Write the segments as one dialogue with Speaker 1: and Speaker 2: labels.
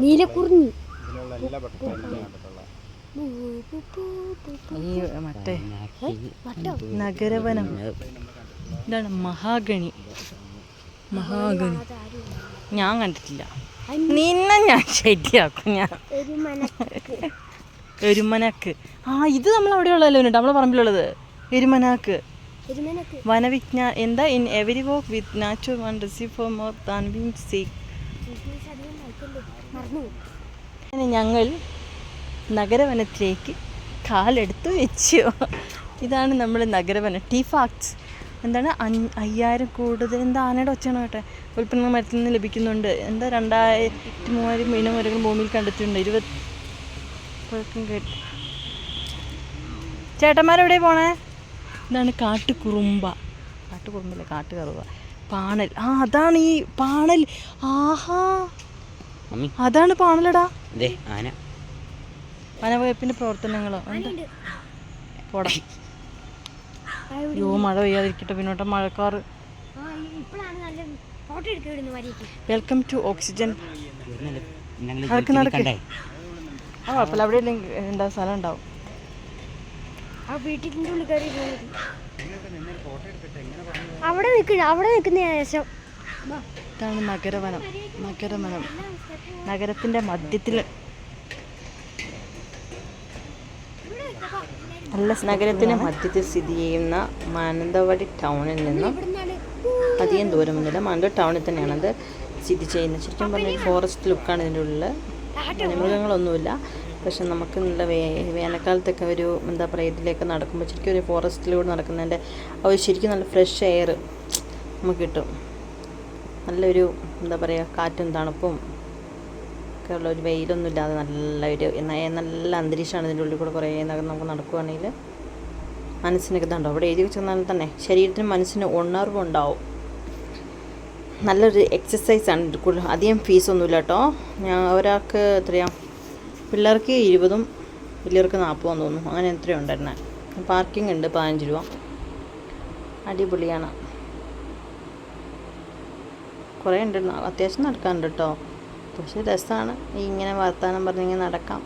Speaker 1: നീലക്കുറിഞ്ഞി.
Speaker 2: ഈ മറ്റേ നഗരവനം. ഇതാണ് മഹാഗണി. മഹാഗണി. ഞാൻ കണ്ടിട്ടില്ല. നിന്നെ ഞാൻ ശരിയാക്കും ഞാൻ.
Speaker 1: എരുമനക്ക്.
Speaker 2: എരുമനാക്ക്. ആ ഇത് നമ്മൾ അവിടെ ഉള്ളതല്ലോ നമ്മളെ പറമ്പിലുള്ളത്. എരുമനാക്ക്. വനവിജ്ഞാ എന്താ in every walk with natural one receive for more than been seek. അങ്ങനെ ഞങ്ങൾ നഗരവനത്തിലേക്ക് കാലെടുത്ത് വെച്ചു. ഇതാണ് നമ്മൾ നഗരവനം. Tea facts. എന്താണ്? അയ്യായിരം കൂടുതൽ. എന്താ ആനയുടെ ഒച്ചയാണ് കേട്ടെ? ഉൽപ്പന്ന മരത്തിൽ നിന്ന് ലഭിക്കുന്നുണ്ട്. എന്താ രണ്ടായിരത്തി മൂവായിരം വരെകൾ ഭൂമിയിൽ കണ്ടെത്തിയിട്ടുണ്ട് ഇരുപത് കേട്ട്. ചേട്ടന്മാരെവിടെ പോണേ? ഇതാണ് കാട്ടുകുറുമ്പ. കാട്ടുകുറുമ്പല്ല? കാട്ടുകറുവ. പാണൽ. ആ അതാണ് ഈ പാണൽ. ആഹാ.
Speaker 3: മമ്മി.
Speaker 2: അതാണ് പാണലടാ.
Speaker 3: ദേ ആന.
Speaker 2: വനവകുപ്പിന്റെ പ്രവർത്തനങ്ങളോ? പോട. അയ്യോ മഴ പെയ്യാതിരിക്കട്ടെ പിന്നോട്ട് മഴക്കാറ്. വെൽക്കം ടു ഓക്സിജൻ നടക്ക്. നടക്കണ്ടേ ആ കുഴപ്പമില്ല. അവിടെ എന്താ സ്ഥലം ഉണ്ടാവും.
Speaker 1: ആ വീട്ടിന്റെ ഉള്ളിൽ കയറി ഇരുന്നത്. അവിടെ നിൽക്കണ അവിടെ നിൽക്കുന്ന ശേഷം
Speaker 2: ഇതാണ് നഗരവനം നഗരവനം. നഗരത്തിന്റെ മധ്യത്തിൽ നല്ല നഗരത്തിന്റെ മധ്യത്തിൽ സ്ഥിതി ചെയ്യുന്ന മാനന്തവാടി ടൗണിൽ നിന്നും അധികം ദൂരമൊന്നുമില്ല. മാനന്തവാടി ടൗണിൽ തന്നെയാണത് സ്ഥിതി ചെയ്യുന്നത്. ശരിക്കും പറഞ്ഞാൽ ഫോറസ്റ്റ് ലുക്കാണ് ഇതിന്റെ ഉള്ളിൽ വന്യമൃഗങ്ങളൊന്നുമില്ല. പക്ഷെ നമുക്ക് നല്ല വേ വേനൽക്കാലത്തൊക്കെ ഒരു എന്താ പറയുക ഇതിലേക്ക് നടക്കുമ്പോൾ ശരിക്കും ഒരു ഫോറസ്റ്റിലൂടെ നടക്കുന്നതിന്റെ ഒരു ശരിക്കും നല്ല ഫ്രഷ് എയർ നമുക്ക് കിട്ടും. നല്ലൊരു എന്താ പറയുക കാറ്റും തണുപ്പും ഒക്കെ ഉള്ള ഒരു വെയിലൊന്നും ഇല്ലാതെ നല്ല ഒരു ന- നല്ല അന്തരീക്ഷമാണ് ഇതിന്റെ ഉള്ളിൽ കൂടെ കുറേ നേരം നമുക്ക് നടക്കുവാണെങ്കിൽ മനസ്സിനൊക്കെ ഇതുണ്ടോ. അവിടെ എഴുതി വെച്ചെന്നാൽ തന്നെ ശരീരത്തിന് മനസ്സിന് ഉണർവുണ്ടാവും നല്ലൊരു എക്സസൈസാണ് കൂടുതൽ അധികം ഫീസൊന്നുമില്ല കേട്ടോ. ഞാൻ ഒരാൾക്ക് എത്രയാണ് പിള്ളേർക്ക് ഇരുപതും വലിയവർക്ക് നാൽപ്പതും തോന്നുന്നു. അങ്ങനെ എത്രയും ഉണ്ടായിരുന്നെ. പാർക്കിംഗ് ഉണ്ട് പതിനഞ്ച് രൂപ. അടിപൊളിയാണ്. കുറേ ഉണ്ട്. അത്യാവശ്യം നടക്കാനുണ്ട് കേട്ടോ. പക്ഷേ രസമാണ് ഇങ്ങനെ വർത്തമാനം പറഞ്ഞിങ്ങനെ നടക്കാം.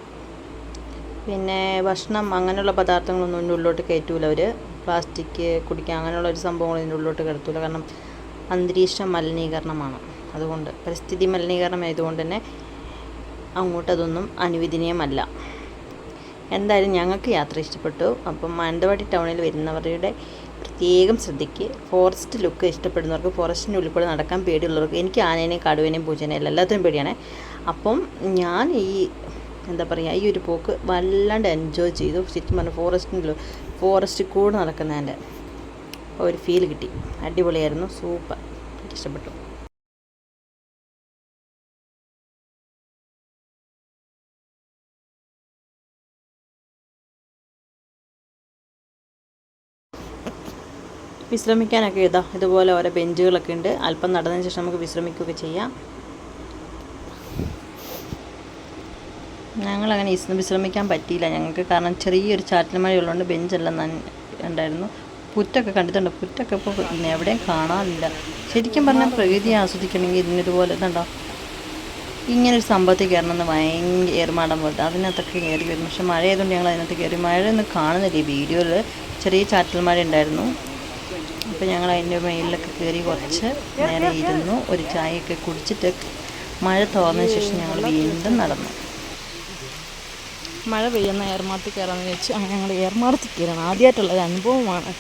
Speaker 2: പിന്നെ ഭക്ഷണം അങ്ങനെയുള്ള പദാർത്ഥങ്ങളൊന്നും ഇതിന്റെ ഉള്ളിലോട്ട് കയറ്റൂല അവർ പ്ലാസ്റ്റിക് കുടിക്കുക അങ്ങനെയുള്ള ഒരു സംഭവങ്ങൾ ഇതിന്റെ ഉള്ളിലോട്ട് കിടത്തൂല കാരണം അന്തരീക്ഷ മലിനീകരണമാണ്. അതുകൊണ്ട് പരിസ്ഥിതി മലിനീകരണം ആയതുകൊണ്ട് തന്നെ അങ്ങോട്ട് അതൊന്നും അനുവദനീയമല്ല. എന്തായാലും ഞങ്ങൾക്ക് യാത്ര ഇഷ്ടപ്പെട്ടു. അപ്പം മാനന്തവാടി ടൗണിൽ വരുന്നവരുടെ പ്രത്യേകം ശ്രദ്ധിക്ക്. ഫോറസ്റ്റ് ലുക്ക് ഇഷ്ടപ്പെടുന്നവർക്ക് ഫോറസ്റ്റിന്റെ ഉള്ളിൽ കൂടെ നടക്കാൻ പേടിയുള്ളവർക്ക് എനിക്ക് ആനേനെയും കടുവേനെയും പൂച്ചേനെയും എല്ലാത്തിനും പേടിയാണ്. അപ്പം ഞാൻ ഈ എന്താ പറയുക ഈ ഒരു പോക്ക് വല്ലാണ്ട് എൻജോയ് ചെയ്തു. ശരിക്കും പറഞ്ഞു ഫോറസ്റ്റിന്റെ ഫോറസ്റ്റിൽ കൂടെ നടക്കുന്നതിന്റെ ഒരു ഫീൽ കിട്ടി. അടിപൊളിയായിരുന്നു. സൂപ്പർ. എനിക്ക് ഇഷ്ടപ്പെട്ടു. വിശ്രമിക്കാനൊക്കെ ഇതാ ഇതുപോലെ ഓരോ ബെഞ്ചുകളൊക്കെ ഉണ്ട്. അല്പം നടന്നതിന് ശേഷം നമുക്ക് വിശ്രമിക്കുകയൊക്കെ ചെയ്യാം. ഞങ്ങളങ്ങനെ വിശ്രമിക്കാൻ പറ്റിയില്ല. ഞങ്ങൾക്ക് കാരണം ചെറിയൊരു ചാറ്റൽ മഴ ഉള്ളതുകൊണ്ട് ബെഞ്ചെല്ലാം നന ഉണ്ടായിരുന്നു. പുറ്റൊക്കെ കണ്ടിട്ടുണ്ട്? പുറ്റൊക്കെ ഇപ്പോൾ എവിടെയും കാണാനില്ല. ശരിക്കും പറഞ്ഞാൽ പ്രകൃതി ആസ്വദിക്കണമെങ്കിൽ ഇതിനിതുപോലെ കണ്ടോ? ഇങ്ങനൊരു സംഭവത്തിൽ കയറണമെന്ന് ഭയങ്കര ഏറുമാടം പോലത്തെ അതിനകത്തൊക്കെ കയറി വരും. പക്ഷെ മഴ ആയതുകൊണ്ട് ഞങ്ങൾ അതിനകത്ത് കയറി. മഴയൊന്നും കാണുന്നില്ല ഈ വീഡിയോയിൽ ചെറിയ ചാറ്റൽ മഴ ഉണ്ടായിരുന്നു. അപ്പോൾ ഞങ്ങൾ അതിന്റെ മേളിലൊക്കെ കയറി കുറച്ച് നേരെ ഇരുന്നു ഒരു ചായയൊക്കെ കുടിച്ചിട്ട് മഴ തോർന്ന ശേഷം ഞങ്ങൾ വീണ്ടും നടന്നു. മഴ പെയ്യുന്ന എയർമാർത്തി കയറാമെന്ന് വെച്ച് അങ്ങനെ ഞങ്ങൾ എയർമാർത്തി കയറണം. ആദ്യമായിട്ടുള്ള ഒരു അനുഭവമാണ്.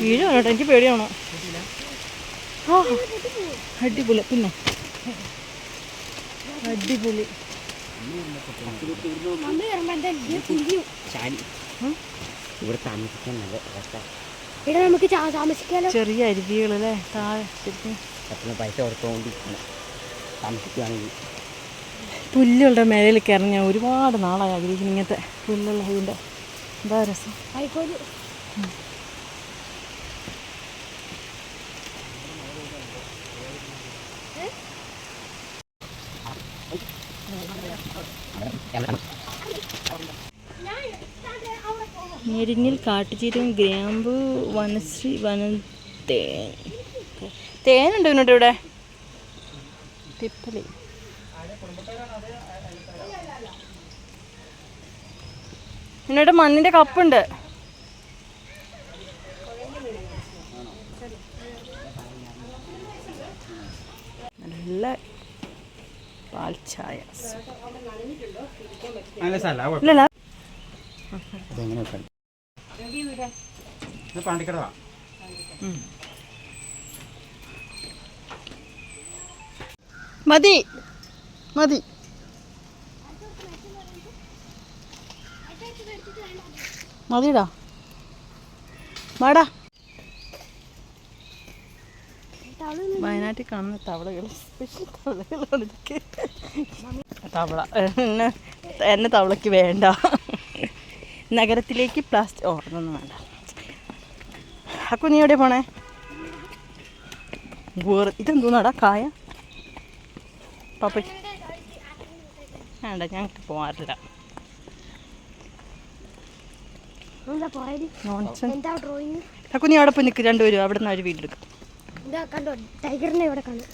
Speaker 2: വീഴും കേട്ടോ? എനിക്ക് പേടിയാണോ? ആ അടിപൊളി. പിന്നെ? അടിപൊളി.
Speaker 3: ചാലി ഇവിടെ താമസിക്കാൻ നല്ല
Speaker 1: ഇവിടെ നമുക്ക് താമസിക്കാലോ?
Speaker 2: ചെറിയ അരുവികൾ അല്ലേ താഴെ ശരിക്കും.
Speaker 3: പൈസ കൊടുത്തുകൊണ്ടിരിക്കണം താമസിക്കുകയാണെങ്കിൽ
Speaker 2: പുല്ലുകളുടെ മേലയിൽ കയറി ഞാൻ ഒരുപാട് നാളായി ആഗ്രഹിക്കുന്നു ഇങ്ങനത്തെ പുല്ലുള്ള ഇതിന്റെ എന്താ രസം?
Speaker 1: ആയിക്കോട്ടെ.
Speaker 2: ഞെരിഞ്ഞിൽ കാട്ടുചീരയും ഗ്രാമ്പു വനശ്രീ വന തേൻ. തേനുണ്ട് പിന്നോട്ട് ഇവിടെ? തിപ്പലി. പിന്നോട്ട് മണ്ണിന്റെ കപ്പുണ്ട്. നല്ല പാൽച്ചായ
Speaker 4: ഇത് പാണ്ടിക്കടവാ.
Speaker 2: മതി. മതി. മതിടാ. വാടാ. വയനാട്ടിൽ കാണുന്ന തവളകൾ സ്പെഷ്യൽ തവളകളാണ് ഇതൊക്കെ. തവള എന്നെ എന്നെ തവളയ്ക്ക് വേണ്ട. നഗരത്തിലേക്ക് പ്ലാസ്റ്റിക് ഓ അതൊന്നും വേണ്ട. അക്കു നീ എവിടെ പോണേ. വേറെ ഇതെന്തോന്നാടാ കായ? പാപ്പ വേണ്ട ഞങ്ങൾക്ക് പോകാറില്ല
Speaker 1: എന്താ പോയത്? എന്താ ഡ്രോയിങ്
Speaker 2: അക്കു നീ അവിടെ പോയി നിൽക്ക് രണ്ടുപേരും അവിടെ നിന്ന് അവർ വീട്ടിലെടുക്കും എടുക്കും
Speaker 1: എന്താ കണ്ടോ ടൈഗറിനെ ഇവിടെ കാണും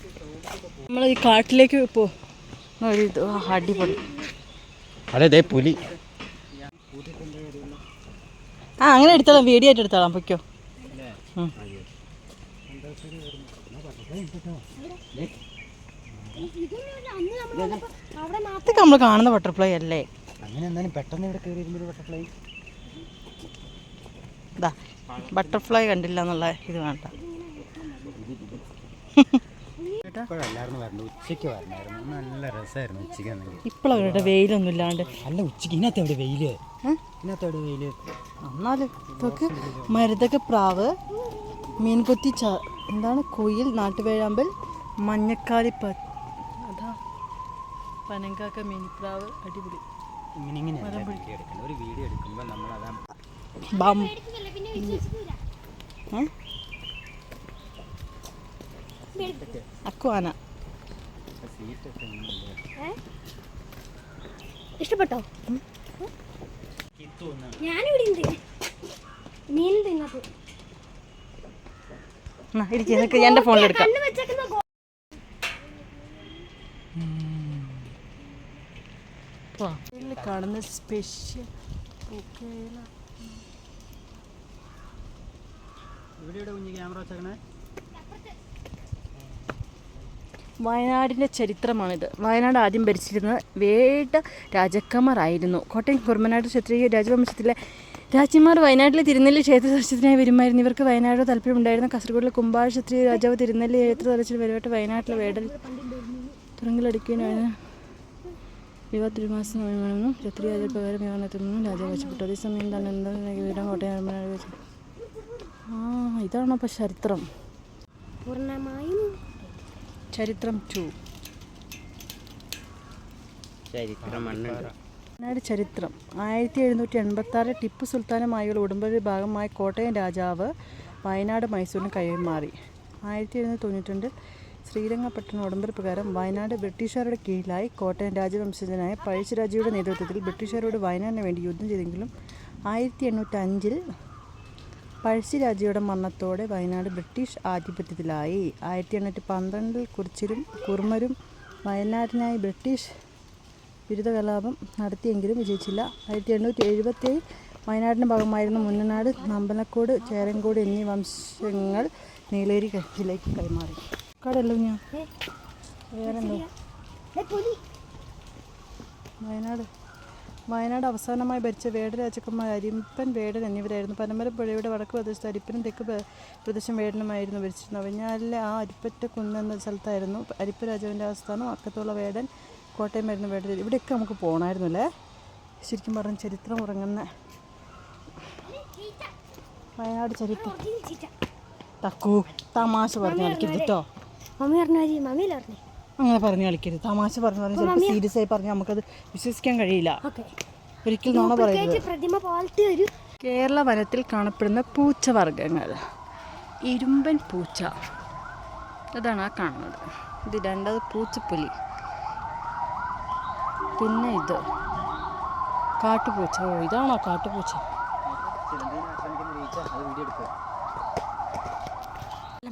Speaker 2: നമ്മൾ ഈ കാട്ടിലേക്ക് പോ. അടിപൊളി.
Speaker 3: അതെ ദേ പുലി.
Speaker 2: ആ അങ്ങനെ എടുത്തോളാം. വീഡിയോ ആയിട്ട് എടുത്തോളാം. പൊയ്ക്കോ.
Speaker 1: നമ്മൾ
Speaker 2: ഇതൊക്കെ കാണുന്ന ബട്ടർഫ്ലൈ അല്ലേ?
Speaker 3: അങ്ങനെ എന്തായാലും പെട്ടെന്ന് ഇവിടെ കയറി വരുമ്പോൾ ബട്ടർഫ്ലൈ
Speaker 2: ഇതാ ബട്ടർഫ്ലൈ കണ്ടില്ല എന്നുള്ള ഇത് വേണ്ട.
Speaker 3: ഇപ്പോഴല്ലായിരുന്നു. വരണം ഉച്ചയ്ക്ക് വരണമായിരുന്നു നല്ല രസമായിരുന്നു ഉച്ചയ്ക്ക് ആണെങ്കിൽ
Speaker 2: ഇപ്പോഴവരുടെ വെയിലൊന്നും ഇല്ലാണ്ട്.
Speaker 3: അല്ല ഉച്ചയ്ക്ക് ഇതിനകത്ത് എവിടെ വെയിൽ? ഇതിനകത്ത് എവിടെ വെയിൽ?
Speaker 2: എന്നാലും ഇതൊക്കെ മരുതൊക്കെ പ്രാവ് മീൻകൊത്തി ച എന്താണ് കുയിൽ നാട്ടുവേഴാമ്പൽ മഞ്ഞക്കാലി പ അതാ പനങ്കാക്ക മീൻപ്രാവ് അടിപൊളി.
Speaker 3: ഇങ്ങനെ ഒരു വീഡിയോ എടുക്കുമ്പോൾ നമ്മൾ
Speaker 2: ഏ?
Speaker 1: ഇഷ്ടപ്പെട്ടോ? ഞാനിവിടെ ഉണ്ട് മീൻ തിന്നത്.
Speaker 2: ഇരിക്കുക നിനക്ക്
Speaker 1: ഫോണിൽ
Speaker 2: ഇതിൽ കാണുന്ന സ്പെഷ്യൽ
Speaker 3: ഇവിടെ ഇവിടെ കുഞ്ഞ് ക്യാമറ വെച്ചേക്കണേ.
Speaker 2: വയനാടിന്റെ ചരിത്രമാണിത്. വയനാട് ആദ്യം ഭരിച്ചിരുന്നത് വേട്ട രാജാക്കന്മാരായിരുന്നു. കോട്ടയം കുർമനാട് ക്ഷത്രിയ രാജവംശത്തിലെ രാജ്യന്മാർ വയനാട്ടിലെ തിരുനെല്ലി ക്ഷേത്ര ദർശനത്തിനായി വരുമായിരുന്നു. ഇവർക്ക് വയനാട് താല്പര്യമുണ്ടായിരുന്നു. കാസർഗോഡിലെ കുമ്പാഴ ക്ഷത്രിയ രാജാവ് തിരുനെല്ലി ക്ഷേത്ര ദർശനം വരുമായിട്ട് വയനാട്ടിലെ വേടൽ തുറങ്കിലടിക്കാനാണ് വിവാഹ തിരുമാസം വേണമെന്നും ക്ഷത്രിയ രാജ പ്രകാരം വിവാഹത്തിനും രാജാവ് ആവശ്യപ്പെട്ടു അതേസമയം തന്നെ എന്താ വിവരം കോട്ടയം ആ ഇതാണോ അപ്പോൾ ചരിത്രം?
Speaker 1: പൂർണമായും
Speaker 2: ചരിത്രം ടു
Speaker 3: ചരിത്രം
Speaker 2: വയനാട് ചരിത്രം. ആയിരത്തി എഴുന്നൂറ്റി എൺപത്തി ആറ് ടിപ്പു സുൽത്താനുമായുള്ള ഉടമ്പടി ഭാഗമായി കോട്ടയം രാജാവ് വയനാട് മൈസൂരിന് കൈമാറി. ആയിരത്തി എഴുന്നൂറ്റി തൊണ്ണൂറ്റിരണ്ടിൽ ശ്രീരംഗപട്ടണ ഉടമ്പടി പ്രകാരം വയനാട് ബ്രിട്ടീഷുകാരുടെ കീഴിലായി കോട്ടയം രാജവംശജനായ പഴശ്ശിരാജയുടെ നേതൃത്വത്തിൽ ബ്രിട്ടീഷുകാരോട് വയനാടിന് വേണ്ടി യുദ്ധം ചെയ്തെങ്കിലും ആയിരത്തി എണ്ണൂറ്റി അഞ്ചിൽ പഴശ്ശിരാജയുടെ മരണത്തോടെ വയനാട് ബ്രിട്ടീഷ് ആധിപത്യത്തിലായി. ആയിരത്തി എണ്ണൂറ്റി പന്ത്രണ്ടിൽ കുറിച്ചിലും കുർമരും വയനാടിനായി ബ്രിട്ടീഷ് ബിരുദ കലാപം നടത്തിയെങ്കിലും വിജയിച്ചില്ല. ആയിരത്തി എണ്ണൂറ്റി എഴുപത്തിയേഴ് വയനാടിന്റെ ഭാഗമായിരുന്ന മുന്നനാട് നമ്പലക്കോട് ചേരങ്കോട് എന്നീ വംശങ്ങൾ നീലേരി ജില്ലയ്ക്ക് കൈമാറി. കടല്ലോ ഞാൻ വേറെന്തോ? വയനാട് വയനാട് അവസാനമായി ഭരിച്ച വേട രാജകുമാർ അരിമ്പൻ വേടൻ എന്നിവരായിരുന്നു. പനമര പുഴയുടെ വടക്ക് പ്രദേശത്ത് അരിപ്പനും തെക്ക് പ്രദേശം വേടനുമായിരുന്നു ഭരിച്ചിരുന്നത്. അവഞ്ഞാലിലെ ആ അരിപ്പറ്റ കുന്നെന്ന സ്ഥലത്തായിരുന്നു അരിപ്പ രാജാവിന്റെ ആസ്ഥാനം. അക്കത്തുള്ള വേടൻ കോട്ടയമായിരുന്നു വേടൻ ഇവിടെയൊക്കെ നമുക്ക് പോകണമായിരുന്നു അല്ലേ? ശരിക്കും പറഞ്ഞ ചരിത്രം ഉറങ്ങുന്ന വയനാട് ചരിത്രം. തക്കു. തമാശ പറഞ്ഞു കളിക്കരുത് കേട്ടോ.
Speaker 1: മമ്മി പറഞ്ഞു മമ്മിയല്ലേ പറഞ്ഞേ?
Speaker 2: അങ്ങനെ പറഞ്ഞ് കളിക്കരുത്. തമാശ പറഞ്ഞു പറഞ്ഞ് ചിലപ്പോൾ സീരിയസ് ആയി പറഞ്ഞാൽ നമുക്കത് വിശ്വസിക്കാൻ കഴിയില്ല.
Speaker 1: ഒരിക്കലും
Speaker 2: ഒരിക്കൽ നോണ
Speaker 1: പറയുന്നത് പ്രതിമ പോലത്തെ ഒരു
Speaker 2: കേരള വനത്തിൽ കാണപ്പെടുന്ന പൂച്ചവർഗങ്ങൾ. ഇരുമ്പൻ പൂച്ച. അതാണ് ആ കാണുന്നത്. ഇത് രണ്ടത് പൂച്ചപ്പുലി. പിന്നെ ഇത് കാട്ടുപൂച്ച. ഓ ഇതാണോ കാട്ടുപൂച്ച?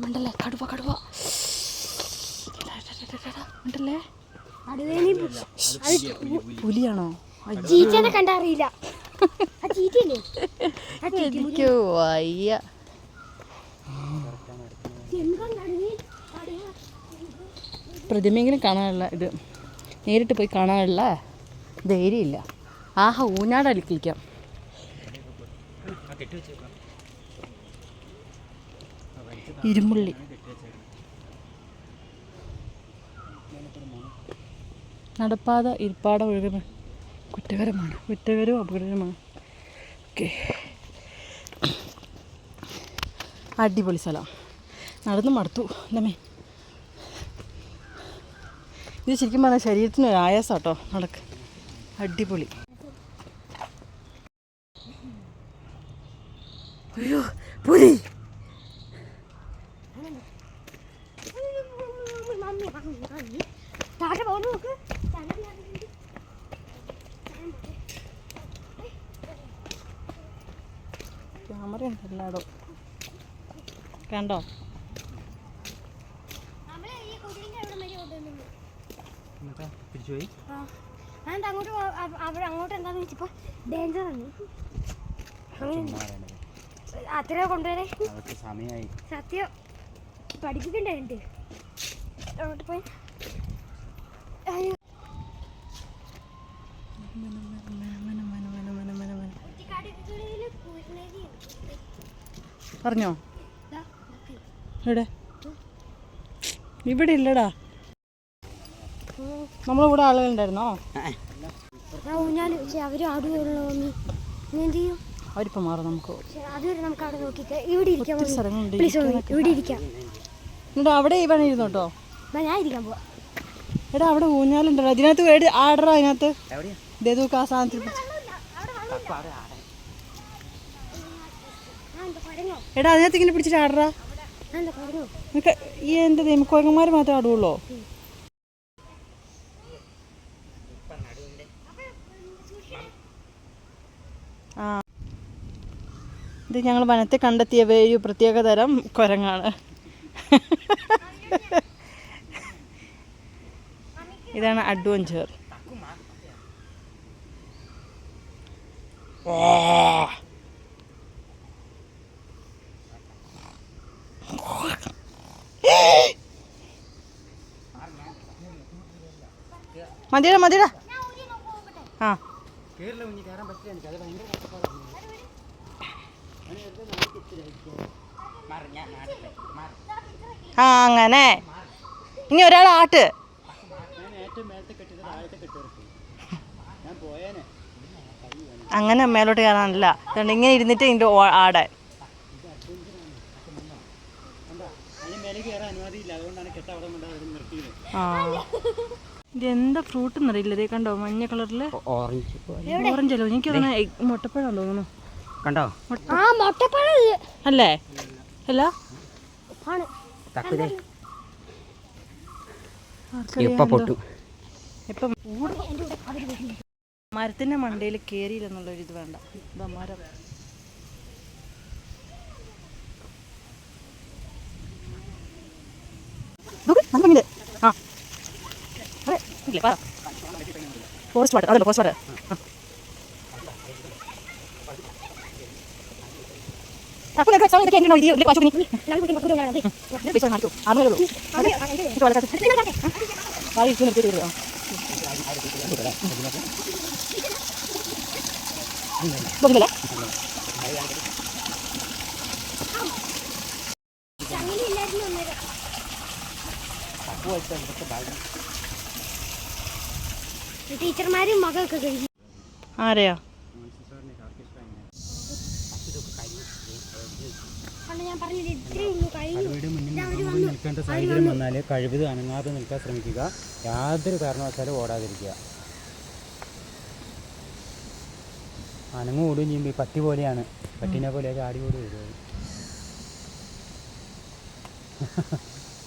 Speaker 2: മണ്ടല്ലേ കടുവ കടുവ.
Speaker 1: അടുവേനി
Speaker 2: പുലിയാണോ?
Speaker 1: ചീച്ചനെ കണ്ടറിയില്ല
Speaker 2: എനിക്ക് വയ്യ. പ്രതിമയെങ്കിലും കാണാനുള്ള ഇത്. നേരിട്ട് പോയി കാണാനുള്ള ധൈര്യമില്ല. ആഹ ഊഞ്ഞാട് കളിക്കാം ഇരുമുള്ളി. നടപ്പാത ഇരിപ്പാട ഒഴുകുന്ന കുറ്റകരമാണ്. കുറ്റകരവും അപകടകരമാണ് ഓക്കെ. അടിപൊളി സ്ഥലം. നടന്ന് മടുത്തു. എന്തമ്മേ ഇത് ശരിക്കും പറഞ്ഞാൽ ശരീരത്തിന് ഒരു ആയാസം കേട്ടോ നടക്ക്. അടിപൊളി. അയ്യോ പുലി
Speaker 1: താഴെ പോകുന്നു നോക്ക്
Speaker 2: ക്യാമറ ഉണ്ട് എല്ലായിടും കണ്ടോ
Speaker 1: നമ്മളെ ഈ കുടിലിന്റെ അവിടെ വരെ കൊണ്ടുവന്നു
Speaker 3: എന്നിട്ടാ തിരിച്ചു പോയി
Speaker 1: ഞാൻ അങ്ങോട്ട് പോ- അവിടെ അങ്ങോട്ട് എന്താന്ന് വെച്ചപ്പോ ഡേഞ്ചർ ആണ്. അത്ര കൊണ്ടുവരെ. സത്യം. പഠിപ്പിക്കണ്ടേ എന്നിട്ട് അങ്ങോട്ട് പോയി.
Speaker 2: പറഞ്ഞോ? ഇവിടെ ഇവിടെ ഇല്ലടാ. നമ്മളിവിടെ ആളുകളുണ്ടായിരുന്നോ? അവരിപ്പോ മാറും നമുക്ക്.
Speaker 1: അവിടെ നോക്കിയിട്ട് ഇവിടെ ഇരിക്കാൻ
Speaker 2: ഒത്തിരി സ്ഥലങ്ങളുണ്ട്
Speaker 1: പ്ലീസ് ഇവിടെ ഇരിക്കാം.
Speaker 2: എന്നിട്ട് അവിടെ ഈ പണി ഇരുന്നു കേട്ടോ
Speaker 1: എന്നാ ഞാൻ ഇരിക്കാൻ പോവാ.
Speaker 2: എടാ അവിടെ ഊഞ്ഞാലുണ്ടല്ലോ. അതിനകത്ത് വേടി ആടറ അതിനകത്ത്. ആ സാധനത്തിൽ എടാ അതിനകത്ത് ഇങ്ങനെ പിടിച്ചിട്ട് ആടറാ. ഈ എന്റെ ദൈവക്കോയങ്ങന്മാർ മാത്രമേ ആടുള്ളൂ ആ. ഇത് ഞങ്ങൾ വനത്തെ കണ്ടെത്തിയ ഒരു പ്രത്യേക തരം കുരങ്ങാണ്. ഇതാണ് അഡ്വഞ്ചർ മതിയടാ മതിയടാ ആ
Speaker 3: കയറില്ല കുഞ്ഞി കയറാൻ പറ്റില്ല എനിക്ക് അത് ഭയങ്കര കഷ്ടപ്പാടാണ് മാറി ഞാൻ മതിയടാ ആ.
Speaker 2: ആ അങ്ങനെ. ഇനി ഒരാൾ ആട്ട്. അങ്ങനെ മേലോട്ട് കയറാനല്ല. അതുകൊണ്ട് ഇങ്ങനെ ഇരുന്നിട്ട് ഇതിന്റെ ആടാൻ
Speaker 3: മേലെ കയറാൻ അനുമതിയില്ല അതുകൊണ്ടാണ് കെട്ട അവിടെ കൊണ്ട് അവർ
Speaker 2: ആ. ഇതെന്താ ഫ്രൂട്ട് എന്നറിയില്ല ഇതേ കണ്ടോ മഞ്ഞ കളറിൽ
Speaker 3: ഓറഞ്ച്
Speaker 2: ഓറഞ്ച് അല്ലോ എനിക്ക് തോന്നുന്നു മുട്ടപ്പഴം തോന്നുന്നു.
Speaker 3: കണ്ടോ?
Speaker 1: ആ മുട്ടപ്പഴം.
Speaker 2: അല്ലേ? അല്ല? മരത്തിന്റെ മണ്ടയിൽ കയറിയില്ലെന്നുള്ളൊരു ഇത് വേണ്ട. ഇതാ മരം. ആ. ഇല്ലേ, പറ ഫോറസ്റ്റ് വാട്ടർ അതല്ലോ ഫോറസ്റ്റ് വാട്ടർ അപ്പോൾ നിങ്ങൾക്ക് എക്സാം ഇതൊക്കെ എങ്ങനെയാണോ ഇതിൽ വായിച്ചു നീ പൈസ കാണിച്ചു ആറുമേ ഉള്ളൂ അതെ ഇത് വളരെ വായി ഇരിക്കും നിർത്തി തരുമോ ബോധില്ലേ
Speaker 1: അങ്ങനെയില്ലായിരുന്നു അന്നേരം ഈ ടീച്ചർമാരും മകൾക്ക് കഴിഞ്ഞു.
Speaker 3: ആരെയാ നിൽക്കേണ്ട സാഹചര്യം വന്നാൽ കഴിവത് അനങ്ങാതെ നിൽക്കാൻ ശ്രമിക്കുക. യാതൊരു കാരണവശാലും ഓടാതിരിക്കുക. അനങ്ങ് ഓടുകയും ചെയ്യുമ്പോൾ ഈ പട്ടി പോലെയാണ്. പട്ടിനെ പോലെ ചാടി ഓടി വരും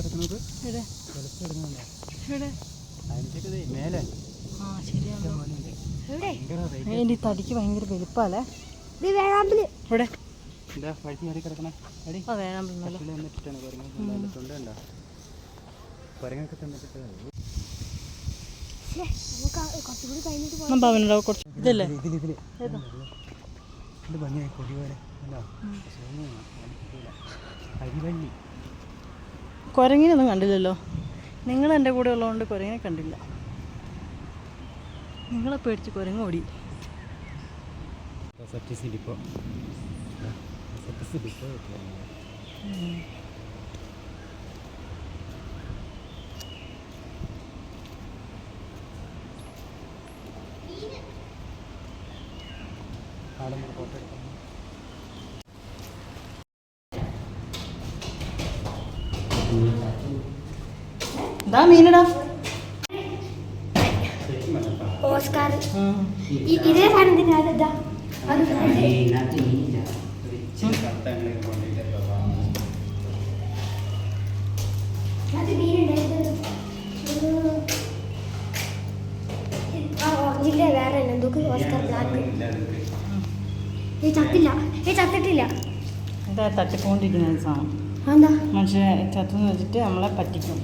Speaker 3: വന്നിട്ടാണ് കുരങ്ങ
Speaker 1: തടിക്ക്
Speaker 2: നമ്മൾ അവനോട് കുറച്ച് ഇതല്ലേ?
Speaker 3: ഭംഗിയായി കൊടി പോലെ. അരിവള്ളി
Speaker 2: കുരങ്ങിനൊന്നും കണ്ടില്ലല്ലോ. നിങ്ങൾ എന്റെ കൂടെ ഉള്ളതുകൊണ്ട് കുരങ്ങിനെ കണ്ടില്ല. നിങ്ങളെ പേടിച്ച് കുരങ്ങ് ഓടി.
Speaker 3: ആളുകൾ ഫോട്ടോ എടുക്കാം
Speaker 2: ഇതാ മീനടാ.
Speaker 1: ഓസ്കാർ. ഇതേ സാധനത്തിന് അത് ഇതാ. അത് അത് മീനുണ്ടായിരുന്നു ആ ഓറഞ്ചിന്റെ വേറെ. എന്തൊക്കെ ഓസ്കാർ ബ്ലാക്ക് ഈ ചത്തില്ല. ഈ ചത്തിട്ടില്ല.
Speaker 2: ഇതാ തട്ടിക്കൊണ്ടിരിക്കുന്ന സാധനം? മനുഷ്യനെ ചത്തെന്ന് വെച്ചിട്ട് നമ്മളെ പറ്റിക്കും.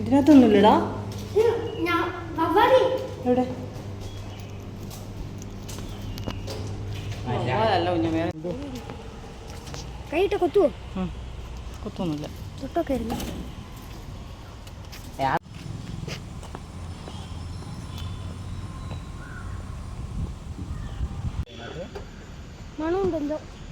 Speaker 2: ഇതിനകത്തൊന്നുമില്ലടാ. എവിടെ? അല്ല. കുഞ്ഞ വേറെ
Speaker 1: കൈയിട്ട് കൊത്തുവോ?
Speaker 2: കൊത്തൊന്നുമില്ല കുത്തൊന്നുമില്ല.
Speaker 1: തൊട്ടൊക്കെ ഇരുന്നു മണമുണ്ടല്ലോ